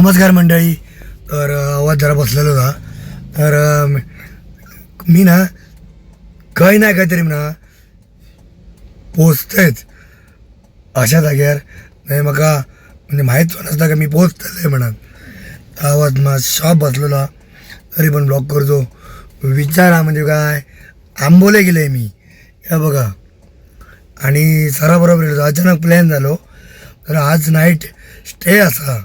नमस्कार मंडळी. तर आवाज जरा बसलेला होता. तर मी- ना काही नाही काहीतरी ना पोचतेच अशा जाग्यार नाही म्हाका म्हणजे, म्हणजे माहीत नसता का मी पोचतले म्हणत. आवाज मा शॉप बसलेला तरी पण ब्लॉक करतो. विचारा म्हणजे काय? आंबोले गेले मी. या बघा. आणि सराबरोबर अचानक प्लॅन झालो. तर आज नाईट स्टे असा.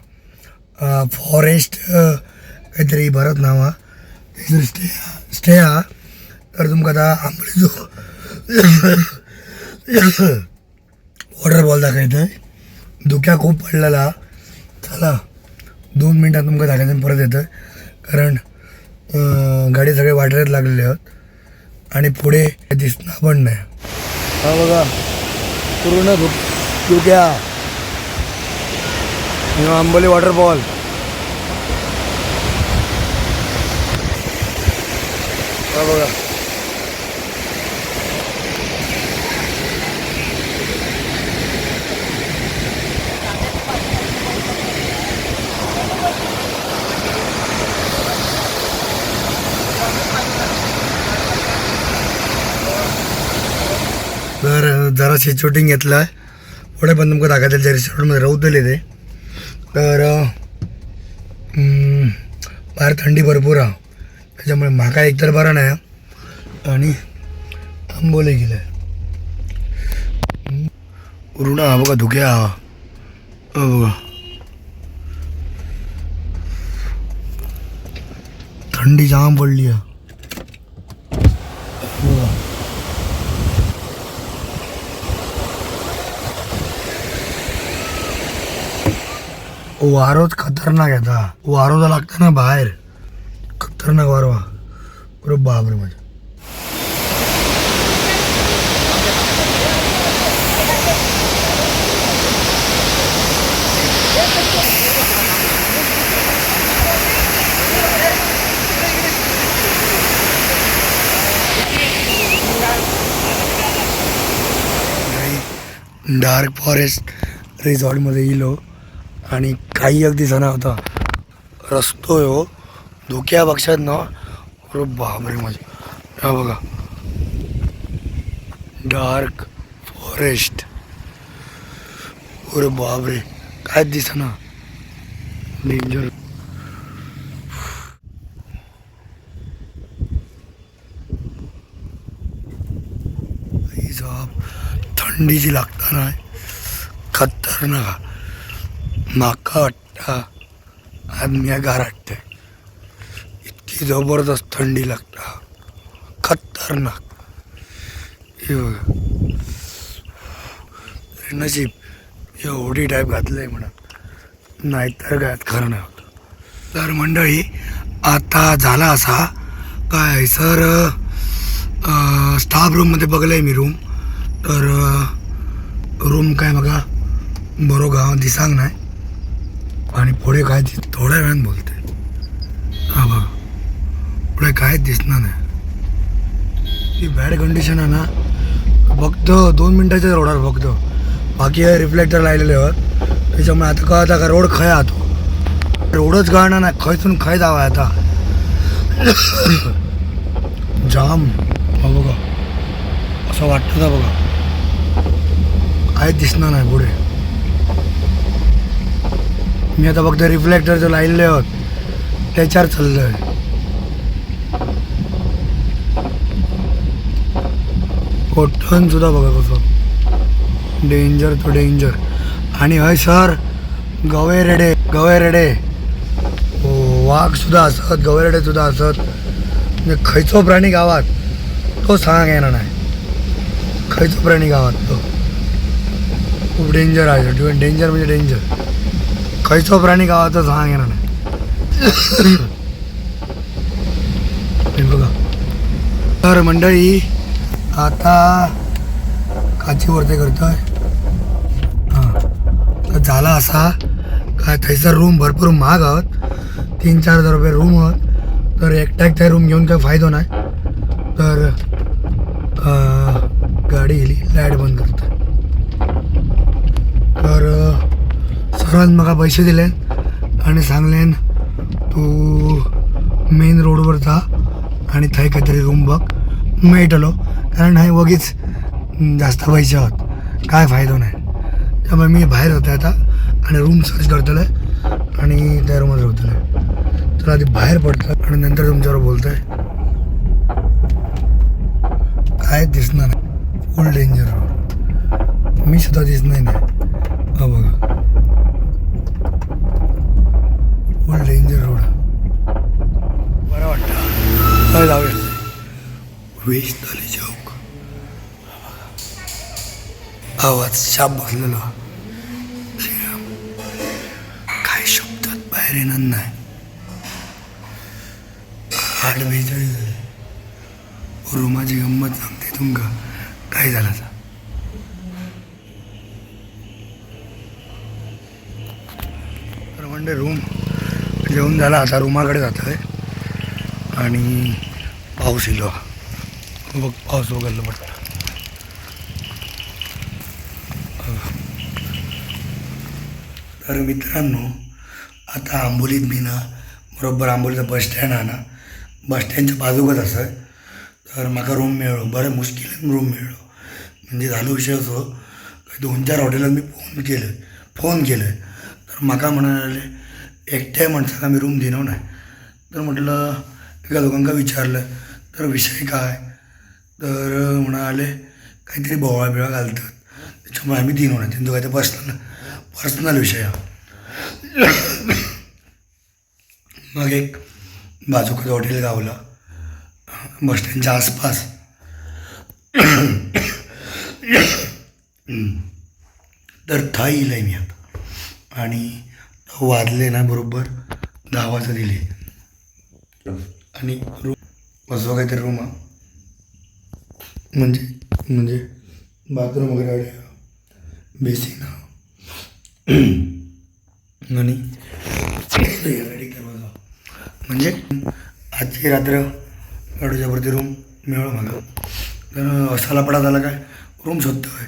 फॉरेस्ट काहीतरी भरत नावा थंयसर स्टे स्टे हा. तर तुमकां आतां आंबोलीचो वॉटरफॉल दाखयतय धुक्या खूप पडलेला. चला दोन मिनटात तुमकां दाखयतो परत येतं कारण गाडी सगळे वाटऱ्यात लागलेले आहेत. आणि पुढे दिसणार पण नाही. हा बघा पूर्ण धुक धुक्या. आंबोली वॉटरफॉल हा बघा तर जराशी शूटिंग घेतलं. आहे पुढे पण तुमका दाखवतील त्या रिसॉर्टमध्ये दिले ते तर बाहेर थंडी भरपूर आहे. त्याच्यामुळे म्हाका एकतर बरं नाही. आणि आंबोले गेलं. ऋण हा बघा धुक्या हा. बघा. थंडी जाम पडली आहे. वारोच खतरनाक येता वारो जो लागता ना बाहेर. खतरनाक वारो हा. बाबरे माझ्या. डार्क फॉरेस्ट रिझॉर्टमध्ये गेलो आणि काही अगदी जणा होता रस्तो हो धोक्या पक्षात ना. अरे बापरे माझे हा बघा. डार्क फॉरेस्ट अरे बापरे काय दिसना डेंजर ही थंडीची लागता खतरनाक. नाका वाटता. आदम्या गारटते. इतकी जबरदस्त थंडी लागता. खतरनाक. नशीब एवढी टाईप घातलंय म्हणा नाहीतर काय खरं नाही होत. तर मंडळी आता झाला असा काय सर स्टाफ रूममध्ये बघलं मी रूम तर रूम काय बघा? बरो गाव दिसांग नाही. आणि पुढे काय दिस थोड्या वेळानं बोलते. हा बघा. पुढे काहीच दिसणार नाही. ती बॅड कंडिशन आहे ना फक्त दोन मिनटाच्या रोडावर फक्त बाकी रिफ्लेक्टर लायलेले आहेत. त्याच्यामुळे आता कळता का रोड खय आतो रोडच कळणार नाही. खयसून खय जावा आता. जाम. हा बघा. असं वाटतं का बघा. काहीच दिसणार नाही पुढे. मी आता फक्त रिफ्लेक्टर जो लाईले आहोत त्याच्यावर चाललोय. कोठण सुद्धा बघा कसं. डेंजर तो डेंजर आणि हय सर गवे रेडे गवे रेडे. हो, वाघ सुद्धा असत गवे रेडे सुद्धा असत. म्हणजे खयचो प्राणी गावात तो सांग येणार नाही. खयचो प्राणी गावात तो. खूप डेंजर आहे. डेंजर म्हणजे डेंजर खयचो प्राणी गावात सांग येणार नाही. बघा. तर मंडळी आता काची वरते करतोय. हां. तर झाला असा काय थंयसर रूम भरपूर महाग आहोत. तीन चार हजार रुपये रूम आहोत. तर एकट्याक त्या रूम घेऊन काय फायदो नाही. तर गाडी गेली लाइट बंद करतो तर म्हाका पैसे दिले आणि सांगलेन तू मेन रोडवर जा आणि थंय काहीतरी रूम बघ. मेळटलो कारण हांवें वगीच जास्त पैसे आहोत काय फायदो नाही. त्यामुळे मी बाहेर होतो आता आणि रूम सर्च करतले आणि त्या रूमात राहतले तर आधी बाहेर पडतं आणि नंतर तुमच्यावर आहे काय दिसणार नाही. फुल डेंजर मी सुद्धा दिसणार नाही. हा बघा. फुल डेंजर रोड बरं वाटतं. काय जाऊया. झाली चौक आवाज शाप बसलेलो. काय शब्दात बाहेर येणार नाही. बेजारी झाली. रुमाची गंमत सांगते तुमका. काय झालं आता? तर म्हणजे रूम जेवण झाला. आता रूमाकडे जातो आहे आणि पाऊस येलो बघ. पाऊस वगैरे पडतो तर मित्रांनो आता आंबोलीत मी ना बरोबर आंबोलीचा बस स्टँड हा ना बस स्टँडच्या बाजूकच असं तर म्हाका रूम मेळ्ळो बरें मुश्किल रूम मेळ्ळो म्हणजे झालो विशय असो. दोन चार हॉटेलात मी फोन केलं. फोन केलं. तर म्हाका म्हणाले एकट्याय माणसाला आमी रूम देणार नाही. तर म्हटलं एका लोकांका विचारलं तर विषय काय? तर म्हणाले काहीतरी बोवाळा बिळा घालतात. त्याच्यामुळे आम्ही देणार नाही. त्यांचं काय ते पर्सनल पर्सनल विषय हा. मग एक बाजूकडे हॉटेल गावला. बस स्टँडच्या आसपास. तर थाई येयलंय मी आता. आणि वाजले ना बरोबर? दहा वाजता दिले आणि रूम असं काहीतरी रूम म्हणजे म्हणजे बाथरूम वगैरे आहे बेसिन आणि रेडी दरवाजा म्हणजे आजची रात्र अडूच्यावरती रूम मिळव मला. तर असाला पडा झाला काय? रूम शोधतोय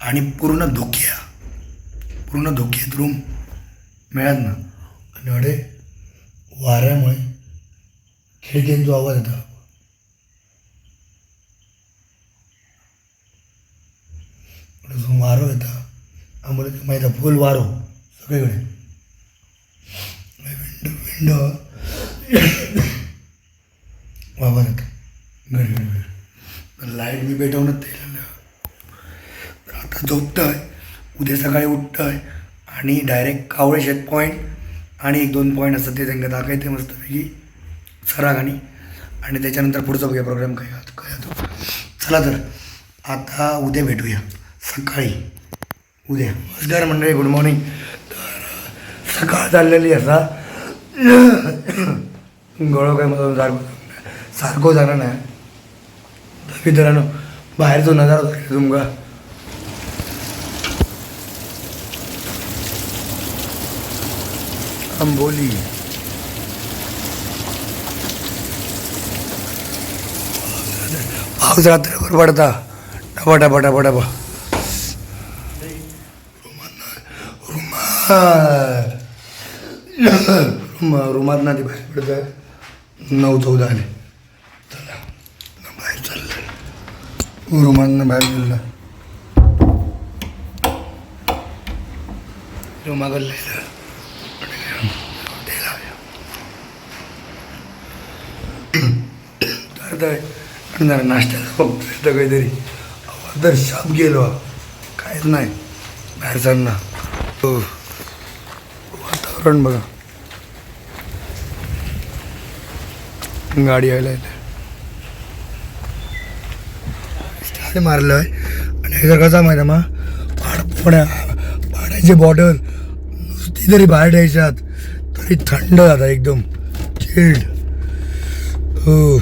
आणि पूर्ण धोक्या. पूर्ण धोक्यात रूम. मेळना ना. आणि अडे वाऱ्यामुळे जो आवाज येतो. जो वारो येता. आम्हाला ते माहीत आहे फुल वारो हो, सगळीकडे. Window window. आवाज येतो. घडी घडी गड लाइट मी पेटवूनच ते तर आता उद्या सकाळी उठतंय. आणि डायरेक्ट कावळे शेत पॉईंट आणि एक दोन पॉईंट असतात ते त्यांना दाखवायचे मस्तपैकी. सराग आणि आणि त्याच्यानंतर पुढचा बघूया प्रोग्राम काय होतो तो. चला तर आता उद्या भेटूया. सकाळी. उद्या. नमस्कार मंडळी गुड मॉर्निंग तर सकाळ चाललेली असा गळो काय मला सारखं सारखं जाणार नाही. मित्रांनो बाहेरचो नजारा तुमका आंबोली पाऊस रात्रभर पडता. टपा डबा डबा डबा. रुमा रुमात ना ती बाहेर पडत आहे. नऊ चौदा आले. चला. बाहेर चाललं रुमातनं बाहेर गेलं रुमाकडलं तर आहे. आणि जरा नाश्त्याला बघतोय तर काहीतरी. अहो, तर शाप गेलो काहीच नाही. बाहेर चालणार तो हो. वातावरण बघा. गाडी यायला येते. मारलं आहे आणि हे जर कसा माहिती आहे मग पाड पाण्या पाण्याची बॉटल नुसती जरी बाहेर द्यायच्यात तरी थंड जाता एकदम. चिल्ड. हो.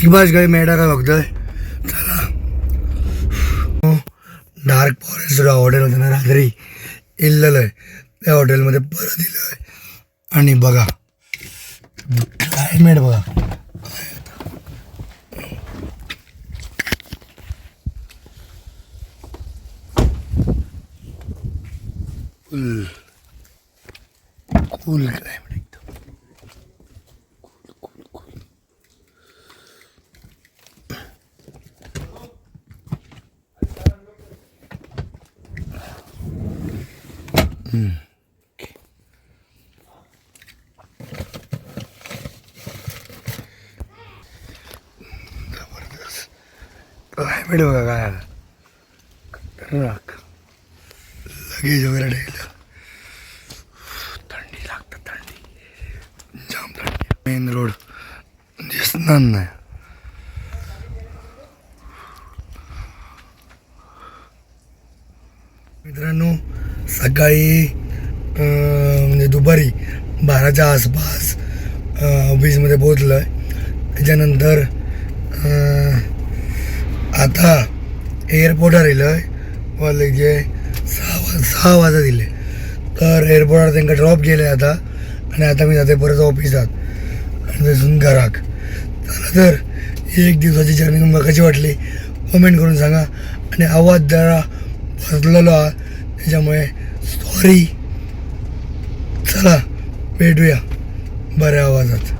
ब्रेकफास्ट गाडी मेळटा काय बघतोय चला डार्क फॉरेस्ट हॉटेल होतं ना रात्री इल्लेलं आहे त्या हॉटेलमध्ये परत दिलं आहे आणि बघा क्लायमेट बघा फुल कूल क्लायमेट एकदम बघा काय आलं लगेज वगैरे ठेवलं थंडी लागतं थंडी. जाम थंडी. मेन रोड दिसणार नाही. मित्रांनो सकाळी म्हणजे दुपारी बाराच्या आसपास ऑफिसमध्ये पोचलो आहे त्याच्यानंतर आता एअरपोर्टार येयलो वाले जे सहा वाज सहा वाजा दिले. तर एअरपोर्टार तांकां ड्रॉप केले आता. आणि आता मी जाते परत ऑफिसात आणि थंयसून घराक. चला तर एक दिवसाची जर्नी तुमकां कशी वाटली? कमेंट करून सांगा. आणि आवाज जरा बसलेलो हा त्याच्यामुळे सॉरी चला भेटूया. बऱ्या आवाजात.